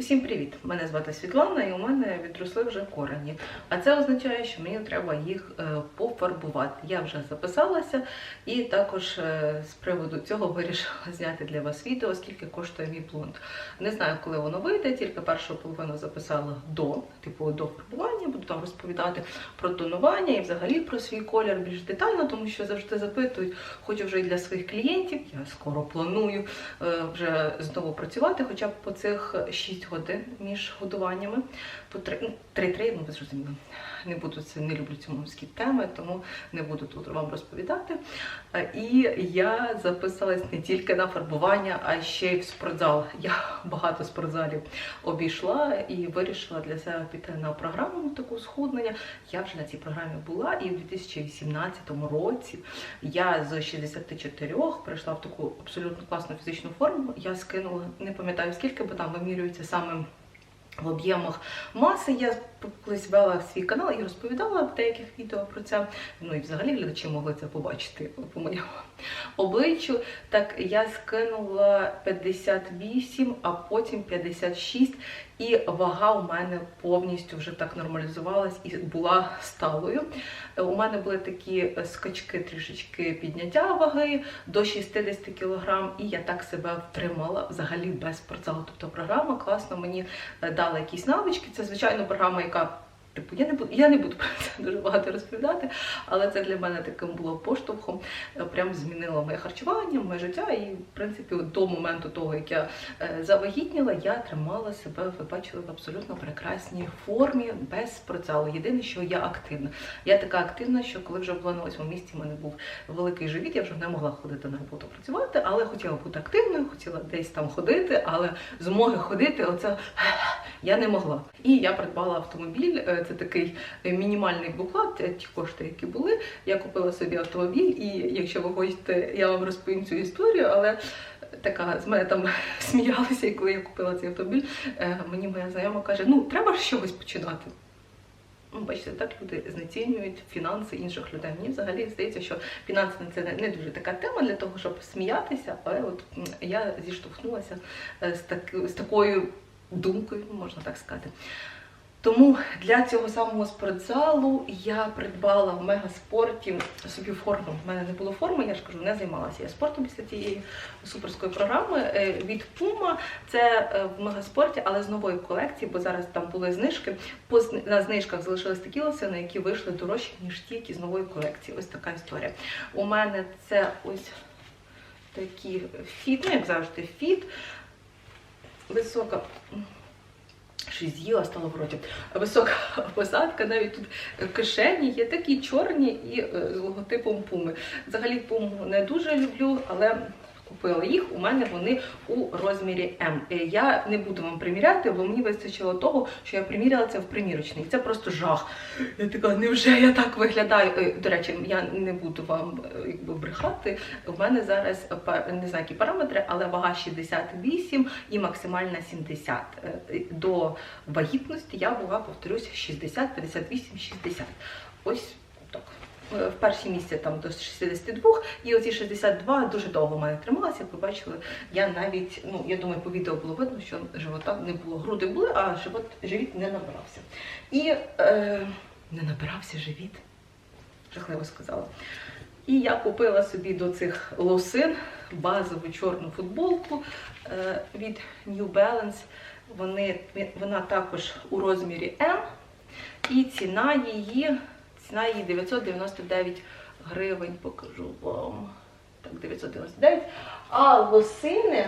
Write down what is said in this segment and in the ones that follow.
Усім привіт! Мене звати Світлана і у мене відросли вже корені. А це означає, що мені треба їх е, пофарбувати. Я вже записалася і також е, з приводу цього вирішила зняти для вас відео, скільки коштує мій блонд. Не знаю, коли воно вийде, тільки першу половину записала до, типу до фарбування, буду там розповідати про тонування і взагалі про свій колір більш детально, тому що завжди запитують, хочу вже і для своїх клієнтів. Я скоро планую е, вже знову працювати, хоча б по цих 6 годин між годуваннями. По 3-3, ну ви зрозуміли. Не буду це, не люблю ці мовські теми, тому не буду тут вам розповідати. І я записалась не тільки на фарбування, а ще й в спортзал. Я багато спортзалів обійшла і вирішила для себе піти на програму таку схуднення. Я вже на цій програмі була, і в 2018 році я з 64 прийшла в таку абсолютно класну фізичну форму. Я скинула, не пам'ятаю скільки, бо там вимірюється саме в об'ємах маси. Я колись вела свій канал і розповідала в деяких відео про це. Ну і взагалі глядачі могли це побачити по моєму обличчю. Так я скинула 58, а потім 56. І вага у мене повністю вже так нормалізувалась і була сталою. У мене були такі скачки трішечки підняття ваги до 60 кг, і я так себе втримала взагалі без спортзалу. Тобто програма класно мені дала якісь навички. Це звичайно програма, яка Типу, я не буду, я не буду про це дуже багато розповідати, але це для мене таким було поштовхом. е, Прям змінило моє харчування, моє життя. І, в принципі, до моменту того, як я е, завагітніла, я тримала себе, ви бачили, в абсолютно прекрасній формі, без спортзалу. Єдине, що я активна. Я така активна, що коли вже була на восьмому місці, в мене був великий живіт, я вже не могла ходити на роботу працювати, але хотіла бути активною, хотіла десь там ходити, але змоги ходити, оце я не могла. І я придбала автомобіль. Це такий мінімальний буклад, ті кошти, які були. Я купила собі автомобіль, і якщо ви хочете, я вам розповім цю історію, але. Така з мене там сміялися, і коли я купила цей автомобіль, е, мені моя знайома каже: ну треба ж чогось починати. Ну, бачите, так люди знецінюють фінанси інших людей. Мені взагалі здається, що фінанси це не- не дуже така тема для того, щоб сміятися, але от я зіштовхнулася е, з, так, з такою думкою, можна так сказати. Тому для цього самого спортзалу я придбала в мегаспорті собі форму. У мене не було форми, я ж кажу, не займалася я спортом після тієї суперської програми Е, від Puma. Це е, в мегаспорті, але з нової колекції, бо зараз там були знижки. На знижках залишились такі лосини, які вийшли дорожчі, ніж ті, які з нової колекції. Ось така історія. У мене це ось такі фіт, ну як завжди, фіт. Висока. Щось з'їла, стало в роті. Висока посадка, навіть тут кишені є такі чорні і е, з логотипом пуми. Взагалі пуму не дуже люблю, але купила їх. У мене вони у розмірі М. Е, Я не буду вам приміряти, бо мені вистачило того, що я приміряла це в примірочний. Це просто жах. Я така, невже я так виглядаю? Е, До речі, я не буду вам е, якби брехати. У мене зараз не знаю, які параметри, але вага 68 і максимальна 70. Е, До вагітності я була, повторюсь, 60, 58, 60. Ось В перші місця там до 62, і оці 62 дуже довго в мене трималися. Як ви бачили, я навіть, ну я думаю, по відео було видно, що живота не було. Груди були, а живот, живіт не набирався. І е, не набирався живіт. Жахливо сказала. І я купила собі до цих лосин базову чорну футболку е, від New Balance. Вони, вона також у розмірі M. І ціна її, ціна її 999 гривень, покажу вам. Так, 999. А лосини,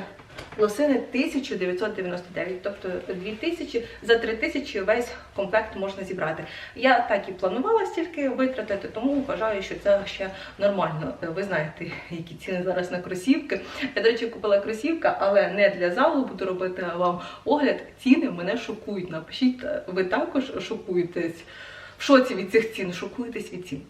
лосини 1999, тобто 2000, за 3000 весь комплект можна зібрати. Я так і планувала стільки витратити, тому вважаю, що це ще нормально. Ви знаєте, які ціни зараз на кросівки. Я, до речі, купила кросівка, але не для залу буду робити вам огляд. Ціни мене шокують. Напишіть, ви також шокуєтесь. Шоці від цих цін, шокуєтесь від цін.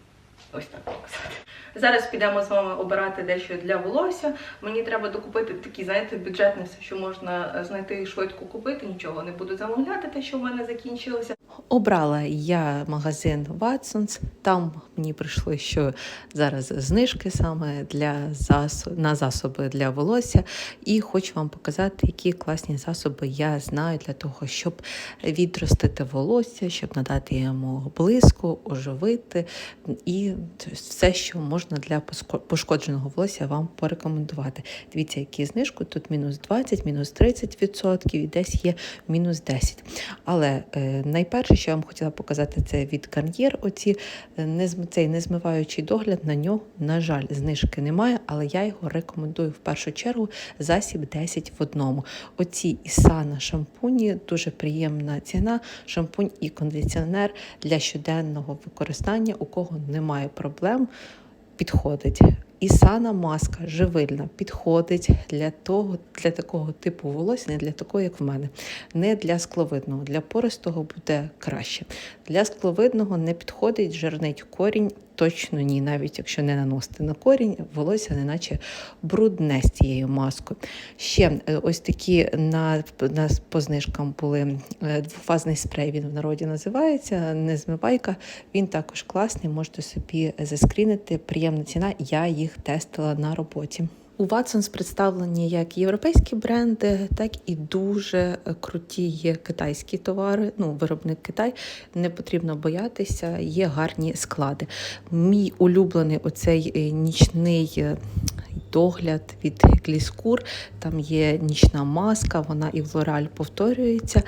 Ось так показати. Зараз підемо з вами обирати дещо для волосся. Мені треба докупити такі, знаєте, бюджетне все, що можна знайти швидко купити. Нічого не буду замовляти, те, що в мене закінчилося. Обрала я магазин Watsons. Там мені прийшли, що зараз знижки саме для засоб... на засоби для волосся. І хочу вам показати, які класні засоби я знаю для того, щоб відростити волосся, щоб надати йому блиску, оживити і все, що можна для пошкодженого волосся, вам порекомендувати. Дивіться, які знижки. Тут мінус 20, мінус 30% і десь є мінус 10. Але е, найперше, що я вам хотіла показати, це від Garnier. Оці е, не цей незмиваючий догляд на нього, на жаль, знижки немає, але я його рекомендую в першу чергу засіб 10 в одному. Оці Ісана шампуні, дуже приємна ціна. Шампунь і кондиціонер для щоденного використання, у кого немає проблем, підходить. І сана маска живильна підходить для того, для такого типу волосся, не для такого, як в мене, не для скловидного. Для пористого буде краще. Для скловидного не підходить, жирнить корінь. Точно ні, навіть якщо не наносити на корінь, волосся неначе брудне з цією маскою. Ще е, ось такі на, на по знижкам були е, двофазний спрей. Він в народі називається незмивайка. Він також класний, можете собі заскрінити. Приємна ціна. Я їх тестила на роботі. У Watsons представлені як європейські бренди, так і дуже круті є китайські товари. Ну, виробник Китай. Не потрібно боятися, є гарні склади. Мій улюблений оцей е, нічний. е, Догляд від Гліскур, там є нічна маска, вона і в Лораль повторюється.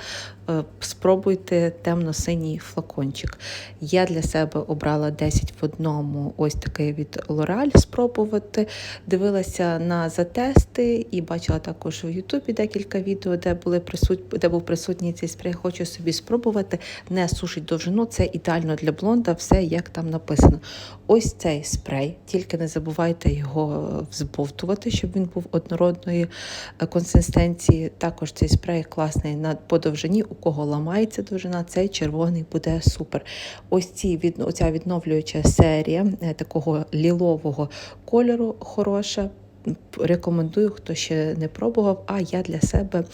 Е, Спробуйте темно-синій флакончик. Я для себе обрала 10 в одному, ось такий від Лораль спробувати. Дивилася на затести і бачила також у Ютубі декілька відео, де були присут... де був присутній цей спрей. Хочу собі спробувати. Не сушить довжину, це ідеально для блонда, все як там написано. Ось цей спрей, тільки не забувайте його взбовтувати, щоб він був однородної е, консистенції. Також цей спрей класний на по довжині. У кого ламається довжина, цей червоний буде супер. Ось ці від оця відновлююча серія е, такого лілового кольору хороша. Рекомендую, хто ще не пробував. А я для себе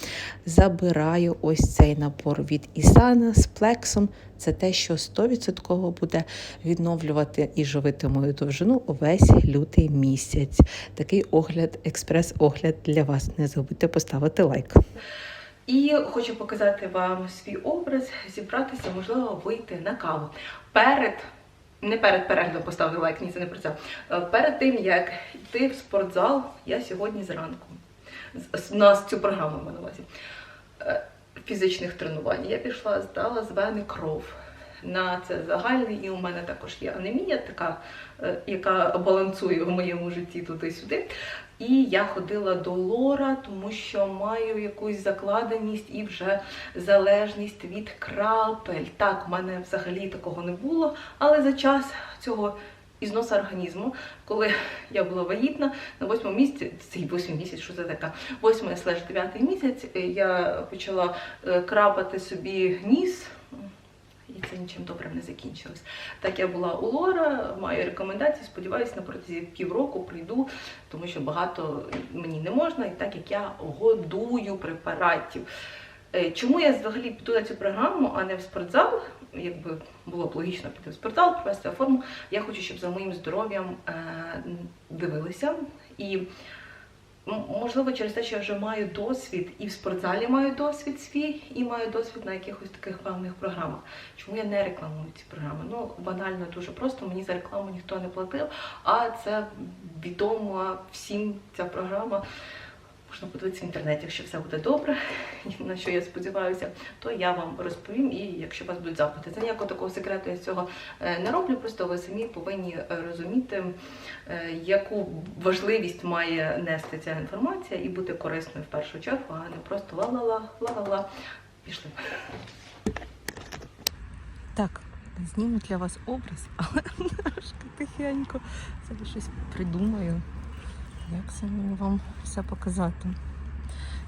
забираю ось цей набор від Ісана з плексом. Це те, що 100% буде відновлювати і живити мою довжину увесь лютий місяць. Такий огляд, експрес-огляд для вас. Не забудьте поставити лайк. І хочу показати вам свій образ, зібратися, можливо, вийти на каву. Перед, не перед переглядом поставити лайк, ні, це не про це. Е, Перед тим, як йти в спортзал, я сьогодні зранку на цю програму на увазі е, фізичних тренувань. Я пішла, здала з вени кров. На це загальний, і у мене також є анемія, така, е, яка балансує в моєму житті туди-сюди. І я ходила до лора, тому що маю якусь закладеність і вже залежність від крапель. Так, у мене взагалі такого не було, але за час цього ізносу організму, коли я була вагітна, на восьмому місяці, цей восьмий місяць, що це таке, восьмий слеш дев'ятий місяць, е, я почала е, крапати собі ніс. Це нічим добрим не закінчилось. Так я була у Лора, маю рекомендації. Сподіваюся, на протязі півроку прийду, тому що багато мені не можна, і так як я годую препаратів. Е, Чому я взагалі піду на цю програму, а не в спортзал? Якби було б логічно піти в спортзал, провести форму. Я хочу, щоб за моїм здоров'ям е, дивилися. І можливо, через те, що я вже маю досвід і в спортзалі маю досвід свій, і маю досвід на якихось таких певних програмах. Чому я не рекламую ці програми? Ну, банально дуже просто, мені за рекламу ніхто не платив, а це відома всім ця програма. Можна подивитися в інтернеті, якщо все буде добре, на що я сподіваюся, то я вам розповім. І якщо вас будуть запити, це ніякого такого секрету я з цього е, не роблю. Просто ви самі повинні е, розуміти, е, яку важливість має нести ця інформація і бути корисною в першу чергу, а не просто ла-ла-ла, ла-ла-ла. Пішли. Так, зніму для вас образ, але тихенько. Зараз щось придумаю. Як це мені вам все показати?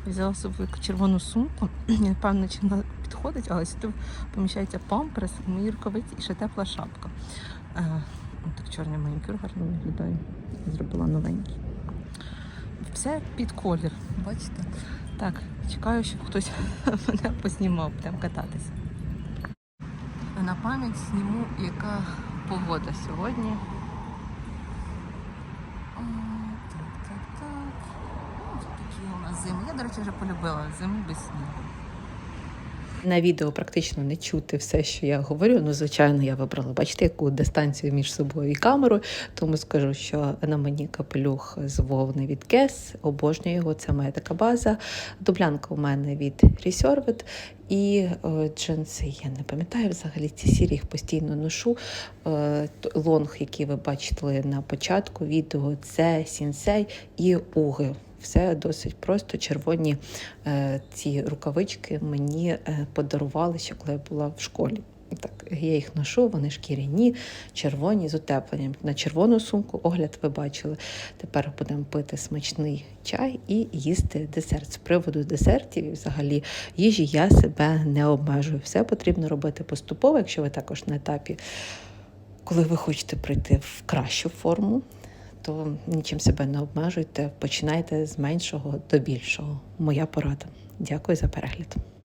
Взяла з собою червону сумку. Я не певна, чи вона підходить, але сюди поміщається памперс, мої рукавиці і ще тепла шапка. Е, так чорний манікюр гарно виглядає. Зробила новенький. Все під колір. Бачите? Так, чекаю, щоб хтось мене познімав, будемо кататися. на пам'ять зніму, яка погода сьогодні. О, Так, так, так. Ось такі у речі, вже полюбила зиму без снігу. На відео практично не чути все, що я говорю. Ну, звичайно, я вибрала, бачите, яку дистанцію між собою і камерою. Тому скажу, що на мені капелюх з вовни від Кес, обожнюю його. Це моя така база. Дублянка у мене від Reserved. І е, джинси, я не пам'ятаю взагалі ці сірі їх постійно ношу. Е, лонг, який ви бачили на початку відео, це сінсей і уги. Все досить просто. Червоні е, ці рукавички мені е, подарували ще коли я була в школі. Так, я їх ношу, вони шкіряні, червоні з утепленням. На червону сумку огляд ви бачили. Тепер будемо пити смачний чай і їсти десерт. З приводу десертів і взагалі їжі я себе не обмежую. Все потрібно робити поступово, якщо ви також на етапі, коли ви хочете прийти в кращу форму, то нічим себе не обмежуйте. Починайте з меншого до більшого. Моя порада. Дякую за перегляд.